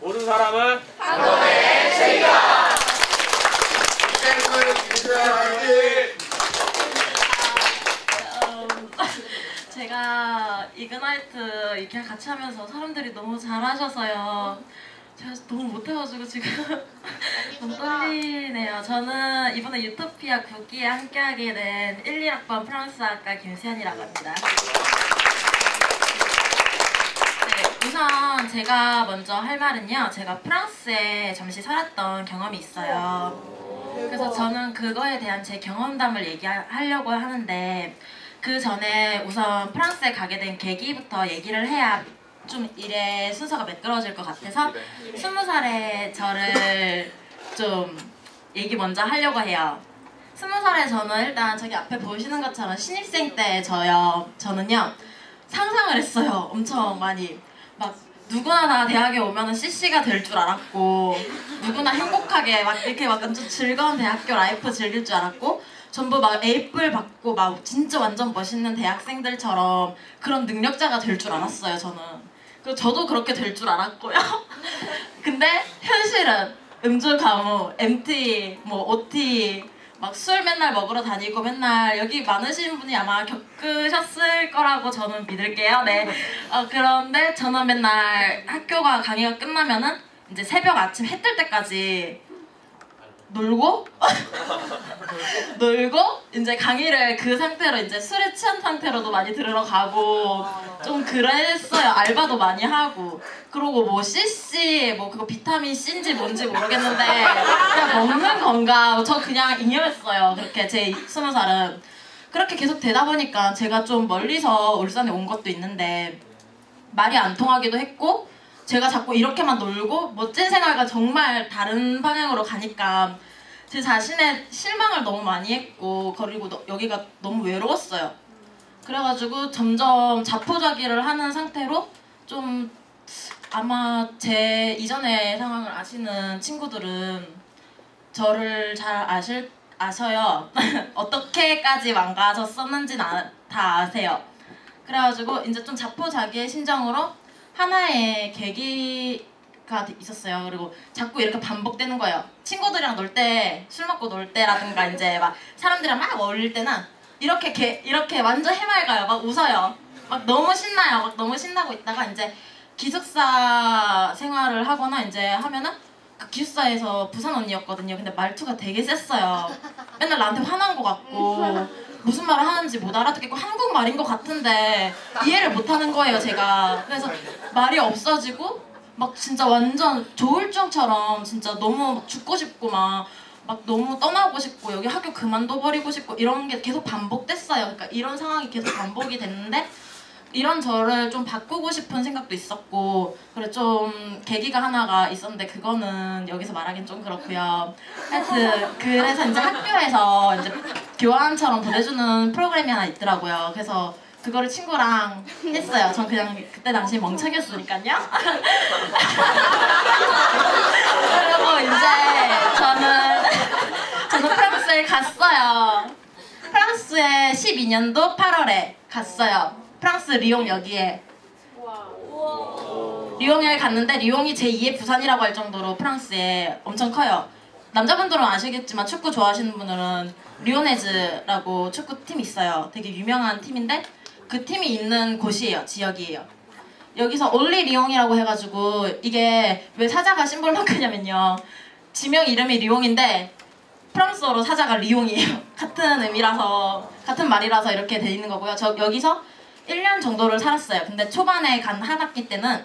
모든 사람은 음, 제가 이그나이트 이렇게 같이 하면서 사람들이 너무 잘하셔서요. 제가 너무 못해가지고 지금 너무 떨리네요. 저는 이번에 유토피아 9기에 함께하게 된 1, 2학번 프랑스학과 김수현이라고 합니다. 네, 우선 제가 먼저 할 말은요. 제가 프랑스에 잠시 살았던 경험이 있어요. 그래서 저는 그거에 대한 제 경험담을 얘기하려고 하는데 그 전에 우선 프랑스에 가게 된 계기부터 얘기를 해야 좀 일의 순서가 매끄러질 것 같아서 스무 살에 저를 좀 얘기 먼저 하려고 해요. 스무 살에 저는 일단 저기 앞에 보시는 것처럼 신입생 때 저요. 저는요 상상을 했어요. 엄청 많이 막 누구나 다 대학에 오면은 CC가 될 줄 알았고 누구나 행복하게 막 이렇게 막 완전 즐거운 대학교 라이프 즐길 줄 알았고 전부 막 A뿔 받고 막 진짜 완전 멋있는 대학생들처럼 그런 능력자가 될 줄 알았어요 저는. 그리고 저도 그렇게 될 줄 알았고요. 근데 현실은 음주 가무, MT, 뭐 OT 막 술 맨날 먹으러 다니고 맨날 여기 많으신 분이 아마 겪으셨을 거라고 저는 믿을게요. 네. 어, 그런데 저는 맨날 학교가 강의가 끝나면은 이제 새벽 아침 해 뜰 때까지 놀고? 놀고? 이제 강의를 그 상태로 이제 술에 취한 상태로도 많이 들으러 가고 좀 그랬어요. 알바도 많이 하고. 그리고 뭐 CC 뭐 그거 비타민 C인지 뭔지 모르겠는데 그냥 먹는 건가? 저 그냥 잉여했어요. 그렇게 제 스무 살은. 그렇게 계속 되다 보니까 제가 좀 멀리서 울산에 온 것도 있는데 말이 안 통하기도 했고 제가 자꾸 이렇게만 놀고 멋진 생활과 정말 다른 방향으로 가니까 제 자신의 실망을 너무 많이 했고 그리고 너- 여기가 너무 외로웠어요. 그래가지고 점점 자포자기를 하는 상태로 좀 아마 제 이전의 상황을 아시는 친구들은 저를 잘 아실 아셔요. 어떻게까지 망가졌었는지는 아- 다 아세요. 그래가지고 이제 좀 자포자기의 심정으로 하나의 계기가 있었어요. 그리고 자꾸 이렇게 반복되는 거예요. 친구들이랑 놀 때, 술 먹고 놀 때라든가 이제 막 사람들이랑 막 어울릴 때는 이렇게 개, 이렇게 완전 해맑아요. 막 웃어요. 막 너무 신나요. 막 너무 신나고 있다가 이제 기숙사 생활을 하거나 이제 하면은 그 기숙사에서 부산 언니였거든요. 근데 말투가 되게 셌어요. 맨날 나한테 화난 것 같고 무슨 말을 하는지 못 알아듣겠고 한국말인 것 같은데 이해를 못 하는 거예요, 제가. 그래서 말이 없어지고 막 진짜 완전 조울증처럼 진짜 너무 막 죽고 싶고 막, 막 너무 떠나고 싶고 여기 학교 그만둬버리고 싶고 이런 게 계속 반복됐어요. 그러니까 이런 상황이 계속 반복이 됐는데 이런 저를 좀 바꾸고 싶은 생각도 있었고 그래 좀 계기가 하나가 있었는데 그거는 여기서 말하긴 좀 그렇고요. 하여튼 그래서 이제 학교에서 이제 교환처럼 보내주는 프로그램이 하나 있더라고요. 그래서 그거를 친구랑 했어요. 전 그냥 그때 당시 멍청이었으니까요. 그리고 이제 저는 저는 프랑스에 갔어요. 프랑스에 12년도 8월에 갔어요. 프랑스 리옹 여기에. 리옹에 갔는데 리옹이 제2의 부산이라고 할 정도로 프랑스에 엄청 커요. 남자분들은 아시겠지만 축구 좋아하시는 분들은 리오네즈라고 축구팀이 있어요. 되게 유명한 팀인데 그 팀이 있는 곳이에요. 지역이에요. 여기서 올리 리옹이라고 해가지고 이게 왜 사자가 심볼 마크냐면요. 지명 이름이 리옹인데 프랑스어로 사자가 리옹이에요. 같은 의미라서 같은 말이라서 이렇게 돼 있는 거고요. 저 여기서 1년 정도를 살았어요. 근데 초반에 간 한 학기 때는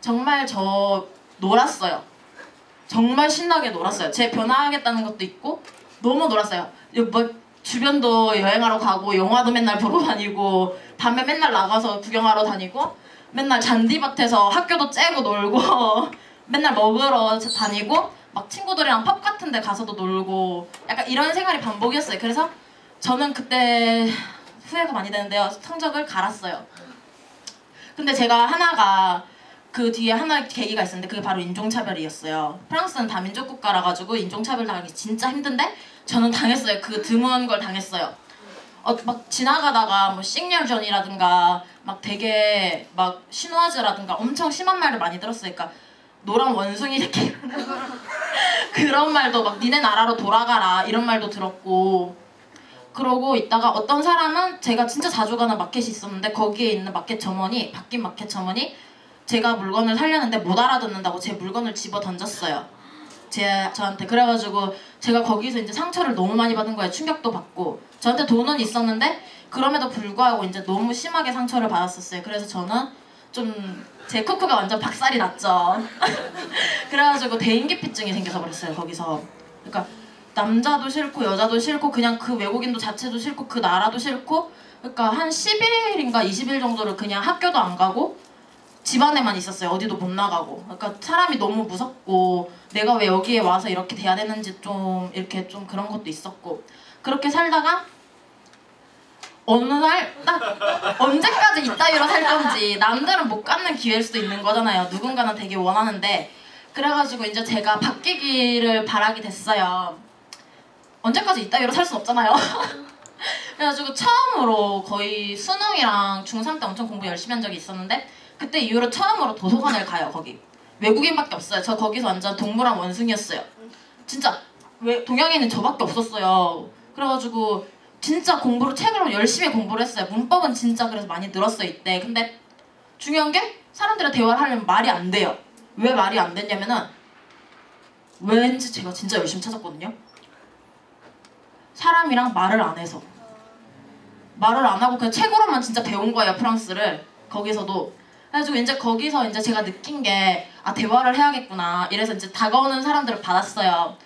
정말 저 놀았어요. 정말 신나게 놀았어요. 제 변화하겠다는 것도 있고 너무 놀았어요. 여- 뭐 주변도 여행하러 가고 영화도 맨날 보러 다니고 밤에 맨날 나가서 구경하러 다니고 맨날 잔디밭에서 학교도 째고 놀고 맨날 먹으러 다니고 막 친구들이랑 펍 같은 데 가서도 놀고 약간 이런 생활이 반복이었어요. 그래서 저는 그때 후회가 많이 되는데요. 성적을 갈았어요. 근데 제가 하나가 그 뒤에 하나 계기가 있었는데 그게 바로 인종차별이었어요. 프랑스는 다민족 국가라 가지고 인종차별 당하기 진짜 힘든데 저는 당했어요. 그 드문 걸 당했어요. 어, 막 지나가다가 뭐 싱열전이라든가 막 되게 막 신화즈라든가 엄청 심한 말을 많이 들었어요. 그러니까 노란 원숭이 새끼 그런 말도 막 니네 나라로 돌아가라 이런 말도 들었고 그러고 있다가 어떤 사람은 제가 진짜 자주 가는 마켓이 있었는데 거기에 있는 마켓 점원이 바뀐 마켓 점원이 제가 물건을 살려는데 못 알아듣는다고 제 물건을 집어 던졌어요. 제 저한테 그래가지고 제가 거기서 이제 상처를 너무 많이 받은 거예요. 충격도 받고 저한테 돈은 있었는데 그럼에도 불구하고 이제 너무 심하게 상처를 받았었어요. 그래서 저는 좀제 쿠쿠가 완전 박살이 났죠. 그래가지고 대인기피증이 생겨서 버렸어요. 거기서. 그러니까 남자도 싫고 여자도 싫고 그냥 그 외국인도 자체도 싫고 그 나라도 싫고 그러니까 한 10일인가 20일 정도를 그냥 학교도 안 가고 집안에만 있었어요. 어디도 못 나가고. 그러니까 사람이 너무 무섭고 내가 왜 여기에 와서 이렇게 돼야 되는지 좀 이렇게 좀 그런 것도 있었고 그렇게 살다가 어느 날 딱 언제까지 이따위로 살 건지 남들은 못 갖는 기회일 수도 있는 거잖아요. 누군가는 되게 원하는데 그래가지고 이제 제가 바뀌기를 바라게 됐어요. 언제까지 이따위로 살 순 없잖아요. 그래가지고 처음으로 거의 수능이랑 중3 때 엄청 공부 열심히 한 적이 있었는데 그때 이후로 처음으로 도서관을 가요 거기. 외국인밖에 없어요. 저 거기서 완전 동물원 원숭이였어요. 진짜 왜 동양인은 저밖에 없었어요. 그래가지고 진짜 공부를 책으로 열심히 공부를 했어요. 문법은 진짜 그래서 많이 늘었어요 이때. 근데 중요한 게 사람들과 대화를 하려면 말이 안 돼요. 왜 말이 안 됐냐면은 왠지 제가 진짜 열심히 찾았거든요. 사람이랑 말을 안 해서. 말을 안 하고 그냥 책으로만 진짜 배운 거예요 프랑스를. 거기서도 그래가지고 이제 거기서 이제 제가 느낀 게 아 대화를 해야겠구나. 이래서 이제 다가오는 사람들을 받았어요.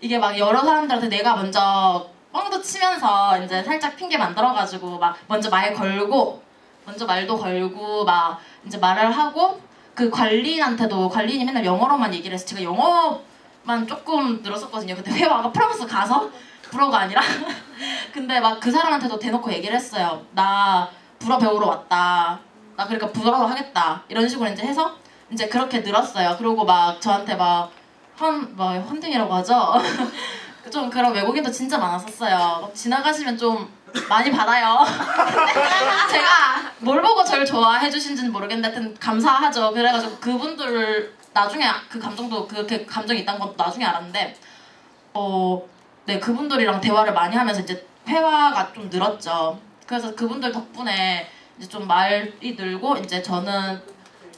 이게 막 여러 사람들한테 내가 먼저 뻥도 치면서 이제 살짝 핑계 만들어가지고 막 먼저 말 걸고 먼저 말도 걸고 막 이제 말을 하고 그 관리인한테도 관리인이 맨날 영어로만 얘기를 해서 제가 영어만 조금 늘었었거든요. 근데 회화가 프랑스 가서? 불어가 아니라. 근데 막 그 사람한테도 대놓고 얘기를 했어요 나 불어 배우러 왔다 나 그러니까 불어로 하겠다. 이런 식으로 이제 해서 이제 그렇게 늘었어요. 그리고 막 저한테 막헌뭐 헌팅이라고 하죠? 좀 그런 외국인도 진짜 많았었어요. 막 지나가시면 좀 많이 받아요. 제가 뭘 보고 저를 좋아해 주신지는 모르겠는데 하여튼 감사하죠. 그래가지고 그분들 나중에 그 감정도 그렇게 감정이 있다는 것도 나중에 알았는데 어, 네 그분들이랑 대화를 많이 하면서 이제 회화가 좀 늘었죠. 그래서 그분들 덕분에 이제 좀 말이 늘고 이제 저는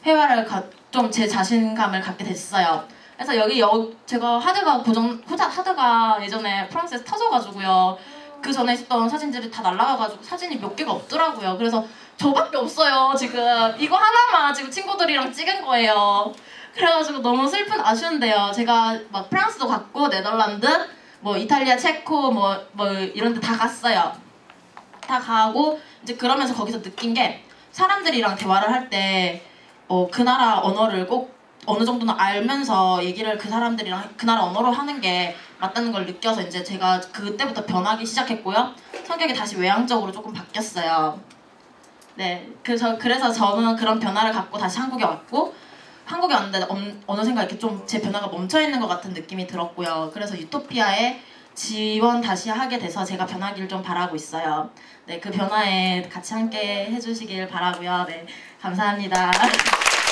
회화를 좀 제 자신감을 갖게 됐어요. 그래서 여기 여, 제가 하드가 고정 후자 하드가 예전에 프랑스에서 터져가지고요. 그 전에 있었던 사진들이 다 날라가가지고 사진이 몇 개가 없더라고요. 그래서 저밖에 없어요 지금 이거 하나만 지금 친구들이랑 찍은 거예요. 그래가지고 너무 슬픈 아쉬운데요. 제가 막 프랑스도 갔고 네덜란드, 뭐 이탈리아, 체코 뭐 뭐 이런 데 다 갔어요. 다 가고 이제 그러면서 거기서 느낀 게 사람들이랑 대화를 할때 어, 그 나라 언어를 꼭 어느 정도는 알면서 얘기를 그 사람들이랑 그 나라 언어로 하는 게 맞다는 걸 느껴서 이제 제가 그때부터 변하기 시작했고요. 성격이 다시 외향적으로 조금 바뀌었어요. 네, 그래서 그래서 저는 그런 변화를 갖고 다시 한국에 왔고 한국에 왔는데 어느샌가 이렇게 좀 제 변화가 멈춰 있는 것 같은 느낌이 들었고요. 그래서 유토피아에 지원 다시 하게 돼서 제가 변하기를 좀 바라고 있어요. 네, 그 변화에 같이 함께 해주시길 바라고요. 네, 감사합니다.